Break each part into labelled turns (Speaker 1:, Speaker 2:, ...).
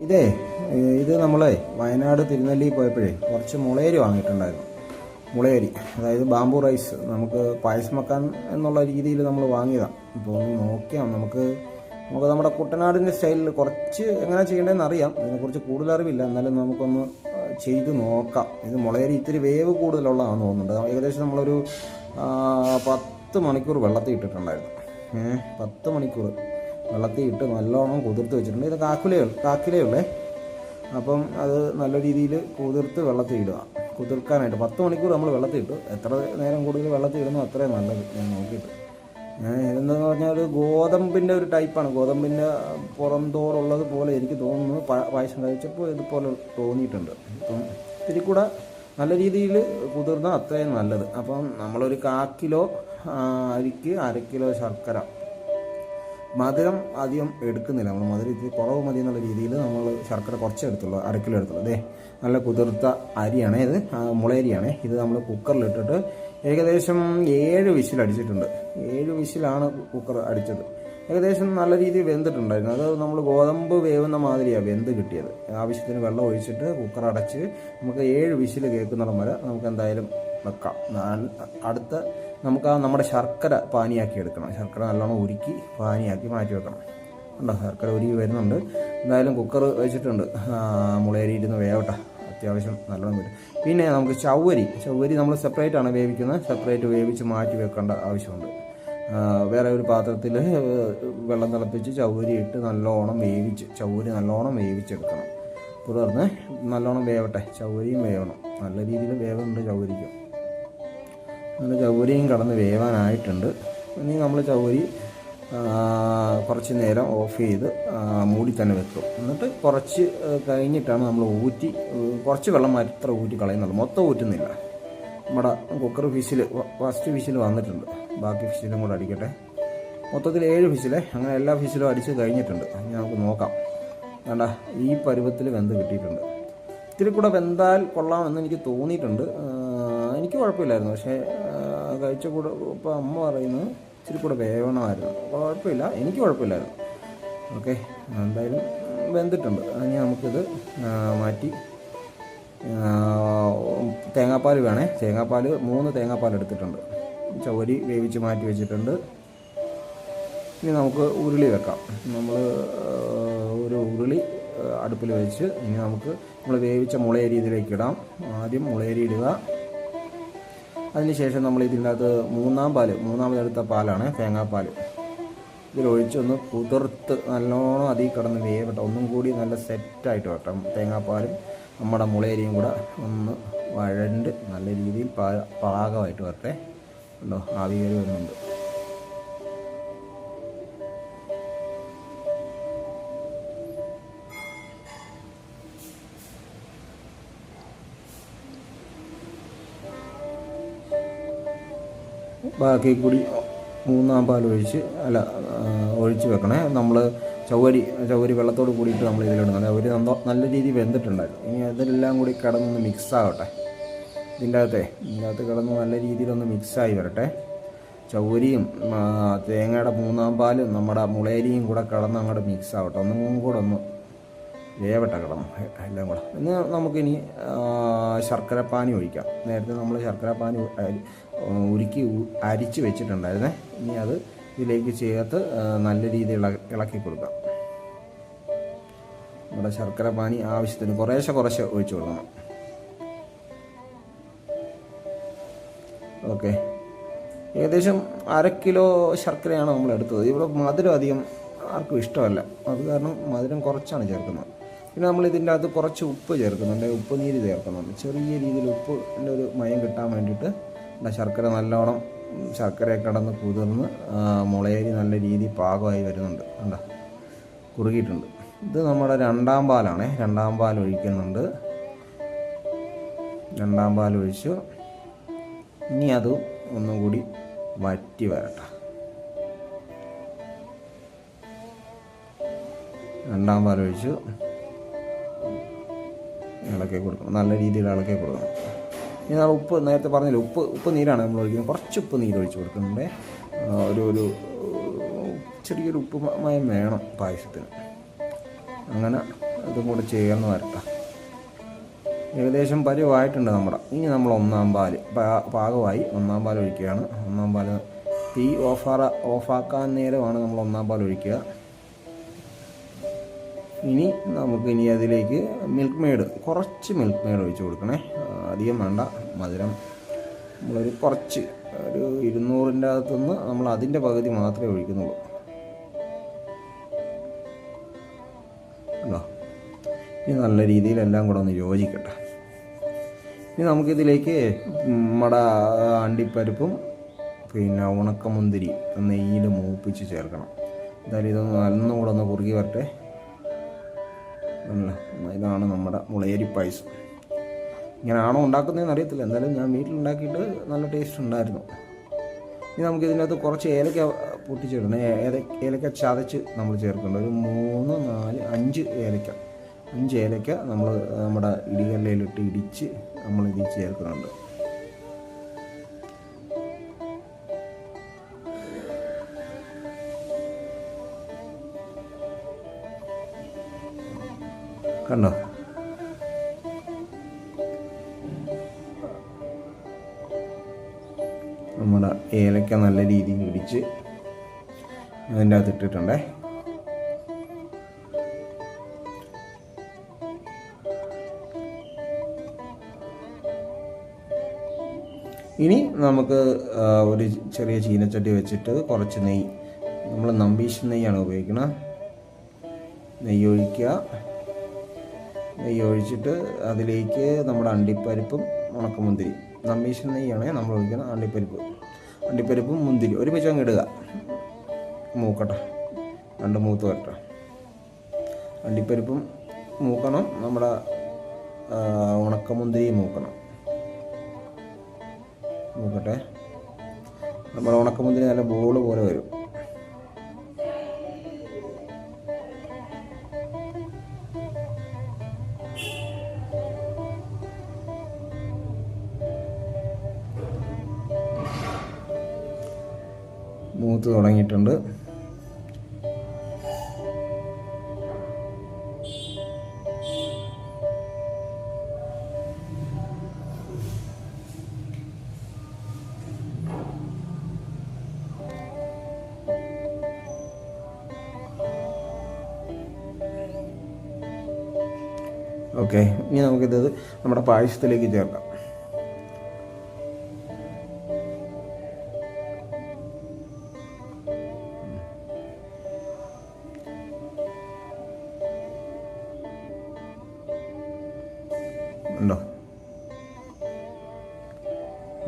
Speaker 1: ഇതേ ഇത് നമ്മളെ വയനാട് തിരുനെല്ലി പോയപ്പോഴേ കുറച്ച് മുളയരി വാങ്ങിയിട്ടുണ്ടായിരുന്നു. മുളയരി അതായത് ബാംബു റൈസ്. നമുക്ക് പായസം വെക്കാൻ എന്നുള്ള രീതിയിൽ നമ്മൾ വാങ്ങിയതാണ് ഇപ്പോൾ ഒന്ന് നോക്കിയാൽ നമുക്ക് നമുക്ക് നമ്മുടെ കുട്ടനാടിന്റെ സ്റ്റൈലിൽ കുറച്ച് എങ്ങനെ ചെയ്യേണ്ടതെന്ന് അറിയാം. ഇതിനെക്കുറിച്ച് കൂടുതൽ അറിവില്ല. എന്നാലും നമുക്കൊന്ന് ചെയ്ത് നോക്കാം. ഇത് മുളയരി ഇത്തിരി വേവ് കൂടുതലുള്ളതാണെന്ന് തോന്നുന്നുണ്ട്. ഏകദേശം നമ്മളൊരു പത്ത് മണിക്കൂർ വെള്ളത്തിൽ ഇട്ടിട്ടുണ്ടായിരുന്നു. ഏഹ് പത്ത് മണിക്കൂർ. വെള്ളത്തിൽ ഇട്ട് നല്ലോണം കുതിർത്ത് വെച്ചിട്ടുണ്ട്. ഇത് കാക്കിലേ കാക്കിലേ ഉള്ളേ. അപ്പം അത് നല്ല രീതിയിൽ കുതിർത്ത് വെള്ളത്തിൽ ഇടുക. കുതിർക്കാനായിട്ട് പത്ത് മണിക്കൂർ നമ്മൾ വെള്ളത്തിൽ ഇട്ടു. എത്ര നേരം കൂടുതൽ വെള്ളത്തിൽ ഇടുന്നു അത്രയും നല്ലത് ഞാൻ നോക്കിയിട്ട്. ഇതെന്ന് പറഞ്ഞാൽ ഒരു ഗോതമ്പിന്റെ ഒരു ടൈപ്പാണ്. ഗോതമ്പിന്റെ പുറന്തോറുള്ളത് പോലെ എനിക്ക് തോന്നുന്നു. പായസം കഴിച്ചപ്പോൾ ഇതുപോലെ തോന്നിയിട്ടുണ്ട്. അപ്പം ഇത്തിരി കൂടെ നല്ല രീതിയിൽ കുതിർന്ന അത്രയും നല്ലത്. അപ്പം നമ്മളൊരു കാ കിലോ അരിക്ക് അര കിലോ ശർക്കര മധുരം അധികം എടുക്കുന്നില്ല. നമ്മൾ മധുരം ഇത്തിരി കുറവ് മതി എന്നുള്ള രീതിയിൽ നമ്മൾ ശർക്കര കുറച്ച് എടുത്തുള്ളൂ അരക്കിലോ എടുത്തുള്ളൂ. അതെ നല്ല കുതിർത്ത അരിയാണ് ഇത്. മുളയരിയാണ്. ഇത് നമ്മൾ കുക്കറിലിട്ടിട്ട് ഏകദേശം ഏഴ് വിസിൽ അടിച്ചിട്ടുണ്ട്. ഏഴ് വിസിലാണ് കുക്കർ അടിച്ചത്. ഏകദേശം നല്ല രീതിയിൽ വെന്തിട്ടുണ്ടായിരുന്നു. അത് നമ്മൾ ഗോതമ്പ് വേവുന്ന മാതിരിയാണ് വെന്ത് കിട്ടിയത്. ആവശ്യത്തിന് വെള്ളം ഒഴിച്ചിട്ട് കുക്കർ അടച്ച് നമുക്ക് ഏഴ് വിസിൽ കേൾക്കുന്നിടം വരെ നമുക്ക് എന്തായാലും വെക്കാം. അടുത്ത നമുക്ക് ആ നമ്മുടെ ശർക്കര പാനിയാക്കി എടുക്കണം. ശർക്കര നല്ലോണം ഉരുക്കി പാനിയാക്കി മാറ്റി വെക്കണം. ഉണ്ടോ ശർക്കര ഉരുക്കി വരുന്നുണ്ട്. എന്തായാലും കുക്കർ വെച്ചിട്ടുണ്ട്. മുളയരിയിരുന്ന് വേവട്ടെ. അത്യാവശ്യം നല്ലോണം വരും. പിന്നെ നമുക്ക് ചവ്വരി. ചവ്വരി നമ്മൾ സെപ്പറേറ്റ് ആണ് വേവിക്കുന്നത്. സെപ്പറേറ്റ് വേവിച്ച് മാറ്റി വെക്കേണ്ട ആവശ്യമുണ്ട്. വേറെ ഒരു പാത്രത്തിൽ വെള്ളം തിളപ്പിച്ച് ചവ്വരി ഇട്ട് നല്ലോണം വേവിച്ച് ചവ്വരി നല്ലോണം വേവിച്ചെടുക്കണം. തുടർന്ന് നല്ലോണം വേവട്ടെ. ചവ്വരിയും വേവണം. നല്ല രീതിയിൽ വേവുന്നുണ്ട് ചവ്വരിക്കും. അങ്ങനെ ചൗരിയും കടന്ന് വേവാനായിട്ടുണ്ട്. ഇനി നമ്മൾ ചൗരി കുറച്ച് നേരം ഓഫ് ചെയ്ത് മൂടി തന്നെ വെക്കും. എന്നിട്ട് കുറച്ച് കഴിഞ്ഞിട്ടാണ് നമ്മൾ ഊറ്റി കുറച്ച് വെള്ളം മാത്രം ഊറ്റി കളയുന്നുള്ളൂ. മൊത്തം ഊറ്റുന്നില്ല. നമ്മുടെ കുക്കർ ഫിഷിൽ ഫസ്റ്റ് ഫിഷിൽ വന്നിട്ടുണ്ട്. ബാക്കി ഫിഷിലും കൂടെ അടിക്കട്ടെ. മൊത്തത്തിൽ ഏഴ് ഫിഷിലെ അങ്ങനെ എല്ലാ ഫിഷിലും അടിച്ച് കഴിഞ്ഞിട്ടുണ്ട്. ഇനി നമുക്ക് നോക്കാം. വേണ്ട ഈ പരുവത്തിൽ വെന്ത് കിട്ടിയിട്ടുണ്ട്. ഇത്തിരി കൂടെ വെന്താൽ കൊള്ളാമെന്ന് എനിക്ക് തോന്നിയിട്ടുണ്ട്. എനിക്ക് കുഴപ്പമില്ലായിരുന്നു. പക്ഷേ കഴിച്ച കൂടെ ഇപ്പോൾ അമ്മ പറയുന്നത് ഇച്ചിരി കൂടെ വേവണമായിരുന്നു. കുഴപ്പമില്ല. എനിക്ക് കുഴപ്പമില്ലായിരുന്നു. ഓക്കെ എന്തായാലും വെന്തിട്ടുണ്ട്. ഇനി നമുക്കിത് മാറ്റി തേങ്ങാപ്പാൽ വേണേ. തേങ്ങാപ്പാൽ മൂന്ന് തേങ്ങാപ്പാൽ എടുത്തിട്ടുണ്ട്. ചവരി വേവിച്ച് മാറ്റി വെച്ചിട്ടുണ്ട്. ഇനി നമുക്ക് ഉരുളി വെക്കാം. നമ്മൾ ഒരു ഉരുളി അടുപ്പിൽ വെച്ച് ഇനി നമുക്ക് നമ്മൾ വേവിച്ച മുളയരി ഇതിലേക്ക് ഇടാം. ആദ്യം മുളയരി ഇടുക. അതിനുശേഷം നമ്മൾ ഇതിനകത്ത് മൂന്നാം പാൽ മൂന്നാമതെടുത്ത പാലാണ് തേങ്ങാപ്പാൽ ഇതിലൊഴിച്ചൊന്ന് കുതിർത്ത് നല്ലോണം അതിൽ കിടന്ന് വേവട്ടെ. ഒന്നും കൂടി നല്ല സെറ്റായിട്ട് വട്ടം തേങ്ങാപ്പാലും നമ്മുടെ മുളയരിയും കൂടെ ഒന്ന് വഴണ്ട് നല്ല രീതിയിൽ പാകമായിട്ട് വരട്ടെ. ഉണ്ടോ ആവി വരുന്നുണ്ട്. ബാക്കി കൂടി മൂന്നാം പാൽ ഒഴിച്ച് അല്ല ഒഴിച്ച് വെക്കണേ. നമ്മൾ ചവരി ചവരി വെള്ളത്തോട് കൂടിയിട്ട് നമ്മൾ ഇതിലിടുന്നത് അവർ നല്ല രീതിയിൽ വെന്തിട്ടുണ്ടായിരുന്നു. ഇനി അതെല്ലാം കൂടി കിടന്നൊന്ന് മിക്സ് ആവട്ടെ. ഇതിന്റെ അകത്തെ ഇതിന്റെ അകത്ത് കിടന്ന് നല്ല രീതിയിലൊന്ന് മിക്സായി വരട്ടെ. ചൗരിയും തേങ്ങയുടെ മൂന്നാം പാലും നമ്മുടെ മുളേരിയും കൂടെ കിടന്ന് അങ്ങോട്ട് മിക്സ് ആവട്ടെ. ഒന്നും കൂടെ ഒന്ന് വേവട്ടെ കിടന്നു. എല്ലാം കൂടെ. ഇന്ന് നമുക്കിനി ശർക്കരപ്പാനി ഒഴിക്കാം. നേരത്തെ നമ്മൾ ശർക്കരപ്പാനി ഉരുക്കി അരിച്ച് വെച്ചിട്ടുണ്ടായിരുന്നേ. ഇനി അത് ഇതിലേക്ക് ചേർത്ത് നല്ല രീതിയിൽ ഇളക്കി കൊടുക്കാം. നമ്മുടെ ശർക്കര പാനി ആവശ്യത്തിന് കുറേശ്ശെ കുറേശ്ശെ ഒഴിച്ചു കൊടുക്കണം. ഓക്കെ. ഏകദേശം അര കിലോ ശർക്കരയാണ് നമ്മൾ എടുത്തത്. ഇവിടെ മധുരം അധികം ആർക്കും ഇഷ്ടമല്ല. അത് കാരണം മധുരം കുറച്ചാണ് ചേർക്കുന്നത്. പിന്നെ നമ്മൾ ഇതിന്റെ അകത്ത് കുറച്ച് ഉപ്പ് ചേർക്കുന്നുണ്ട്. ഉപ്പ് നീര് ചേർക്കുന്നുണ്ട്. ചെറിയ രീതിയിൽ ഉപ്പിന്റെ ഒരു മയം കിട്ടാൻ വേണ്ടിയിട്ട് ശർക്കര നല്ലോണം ശർക്കര കടന്ന് കുതിർന്ന് മുളയരി നല്ല രീതിയിൽ പാകമായി വരുന്നുണ്ട്. കണ്ട? കുറുകിയിട്ടുണ്ട്. ഇത് നമ്മുടെ രണ്ടാം പാലാണ്. രണ്ടാം പാൽ ഒഴിക്കുന്നുണ്ട്. രണ്ടാം പാൽ ഒഴിച്ചു. ഇനി അത് ഒന്നും കൂടി വറ്റി വരട്ടെ. രണ്ടാം പാൽ ഒഴിച്ചു. ഇളക്കി കൊടുക്കണം. നല്ല രീതിയിൽ ഇളക്കി കൊടുക്കണം. ഇനി നമ്മൾ ഉപ്പ് നേരത്തെ പറഞ്ഞില്ല ഉപ്പ് ഉപ്പ് നീരാണ് നമ്മൾ ഒഴിക്കുന്നത്. കുറച്ച് ഉപ്പ് നീര് ഒഴിച്ച് കൊടുക്കുന്നുണ്ട്. ഒരു ഒരു ചെറിയൊരു ഉപ്പ് മയം വേണം പായസത്തിന്. അങ്ങനെ ഇതും കൂടെ ചേർന്ന് വരട്ടെ. ഏകദേശം പരിവായിട്ടുണ്ട് നമ്മുടെ. ഇനി നമ്മൾ ഒന്നാം പാൽ പാ- പാകമായി ഒന്നാം പാൽ ഒഴിക്കുകയാണ്. ഒന്നാം പാൽ തീ ഓഫാറ ഓഫാക്കാൻ നേരമാണ് നമ്മൾ ഒന്നാം പാൽ ഒഴിക്കുക. ഇനി നമുക്ക് ഇനി അതിലേക്ക് മിൽക്ക് മെയ്ഡ് കുറച്ച് മിൽക്ക് മെയ്ഡ് ഒഴിച്ച് കൊടുക്കണേ. അധികം വേണ്ട. മധുരം നമ്മളൊരു കുറച്ച് ഒരു ഇരുന്നൂറിന്റെ അകത്തുനിന്ന് നമ്മൾ അതിന്റെ പകുതി മാത്രമേ ഒഴിക്കുന്നുള്ളൂ. ഇനി നല്ല രീതിയിൽ എല്ലാം കൂടെ ഒന്ന് യോജിക്കട്ടെ. ഇനി നമുക്കിതിലേക്ക് നമ്മുടെ അണ്ടിപ്പരിപ്പും പിന്നെ ഉണക്കമുന്തിരി നെയ്യിൽ മൂപ്പിച്ച് ചേർക്കണം. എന്തായാലും ഇതൊന്ന് നല്ലൊന്നും കൂടെ ഒന്ന് കുറുകി വരട്ടെ. ഇതാണ് നമ്മുടെ മുളയരി പായസം ഇങ്ങനെയാണോ ഉണ്ടാക്കുന്നതെന്ന് അറിയത്തില്ല. എന്തായാലും ഞാൻ വീട്ടിലുണ്ടാക്കിയിട്ട് നല്ല ടേസ്റ്റ് ഉണ്ടായിരുന്നു. ഇനി നമുക്ക് ഇതിനകത്ത് കുറച്ച് ഏലക്ക പൊട്ടിച്ചിടണം. ഏലക്ക ചതച്ച് നമ്മൾ ചേർക്കേണ്ട ഒരു മൂന്ന് നാല് അഞ്ച് ഏലക്ക. അഞ്ച് ഏലക്ക നമ്മൾ നമ്മുടെ ഇടികല്ലയിലിട്ട് ഇടിച്ച് നമ്മൾ ഇതിൽ ചേർക്കുന്നുണ്ട്. കണ്ടോ? ഏലക്ക നല്ല രീതിയിൽ ഇടിച്ച് അതിന്റെ അകത്ത് ഇട്ടിട്ടുണ്ടേ. ഇനി നമുക്ക് ഒരു ചെറിയ ചീനച്ചട്ടി വെച്ചിട്ട് കുറച്ച് നെയ്യ്. നമ്മൾ നമ്പീഷൻ നെയ്യാണ് ഉപയോഗിക്കുന്നത് നെയ്യ് ഒഴിക്കുക നെയ്യ് ഒഴിച്ചിട്ട് അതിലേക്ക് നമ്മുടെ അണ്ടിപ്പരിപ്പും ഉണക്കമുന്തിരി നമ്പീഷൻ നെയ്യാണ് നമ്മൾ ഒഴിക്കുന്ന അണ്ടിപ്പരിപ്പ്. അണ്ടിപ്പരിപ്പും മുന്തിരി. ഒരുമിച്ച് അങ്ങ് ഇടുക. മൂക്കട്ടെ. രണ്ട് മൂത്ത് വരട്ടെ. അണ്ടിപ്പരിപ്പും മൂക്കണം. നമ്മുടെ ഉണക്കമുന്തിരി മൂക്കണം. മൂക്കട്ടെ. നമ്മുടെ ഉണക്കമുന്തിരി നല്ല ബോൾ പോലെ വരും. മൂത്ത് തുടങ്ങിയിട്ടുണ്ട്. ഓക്കെ ഇനി നമുക്കിത് നമ്മുടെ പായസത്തിലേക്ക് ചേർക്കാം.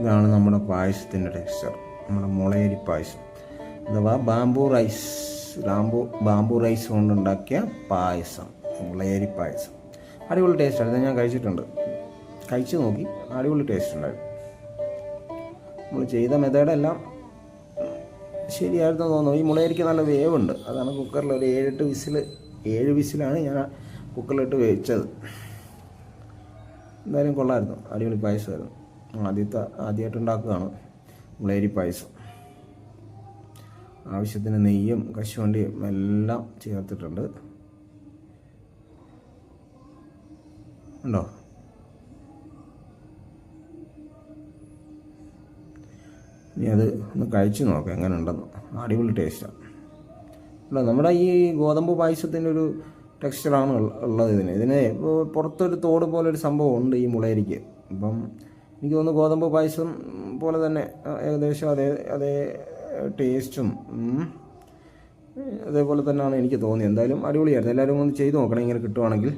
Speaker 1: ഇതാണ് നമ്മുടെ പായസത്തിന്റെ ടെക്സ്ചർ നമ്മുടെ മുളയരി പായസം. അഥവാ bamboo rice bamboo bamboo rice കൊണ്ടുണ്ടാക്കിയ പായസം മുളയരി പായസം. അടിപൊളി ടേസ്റ്റ് ആയിരുന്നു. ഞാൻ കഴിച്ചിട്ടുണ്ട്. കഴിച്ചു നോക്കി. അടിപൊളി ടേസ്റ്റ് ഉണ്ടായിരുന്നു. നമ്മൾ ചെയ്ത മെത്തേഡെല്ലാം ശരിയായിരുന്നു തോന്നുന്നു. ഈ മുളയരിക്ക് നല്ല വേവുണ്ട്. അതാണ് കുക്കറിൽ ഒരു ഏഴെട്ട് വിസിൽ ഏഴ് വിസിലാണ് ഞാൻ കുക്കറിലിട്ട് വേവിച്ചത്. എന്തായാലും കൊള്ളായിരുന്നു അടിപൊളി പായസമായിരുന്നു. ആദ്യത്തെ ആദ്യമായിട്ട് ഉണ്ടാക്കുകയാണ് മുളേരി പായസം. ആവശ്യത്തിന് നെയ്യും കശുവണ്ടിയും എല്ലാം ചേർത്തിട്ടുണ്ട്. ഉണ്ടോ? ഇനി അത് ഒന്ന് കഴിച്ചു നോക്കാം എങ്ങനെ ഉണ്ടെന്ന് അടിപൊളി ടേസ്റ്റാണ് അല്ല നമ്മുടെ ഈ ഗോതമ്പ് പായസത്തിന്റെ ഒരു ടെക്സ്ചറാണ് ഉള്ളത് ഇതിന്. ഇതിന് പുറത്തൊരു തോട് പോലെ ഒരു സംഭവം ഉണ്ട് ഈ മുളയരിക്ക് അപ്പം എനിക്ക് തോന്നുന്നു ഗോതമ്പ് പായസം പോലെ തന്നെ ഏകദേശം അതേ അതേ ടേസ്റ്റും അതേപോലെ തന്നെയാണ് എനിക്ക് തോന്നിയത്. എന്തായാലും അടിപൊളിയായിരുന്നു. എല്ലാവരും ഒന്ന് ചെയ്ത് നോക്കണം ഇങ്ങനെ കിട്ടുവാണെങ്കിൽ.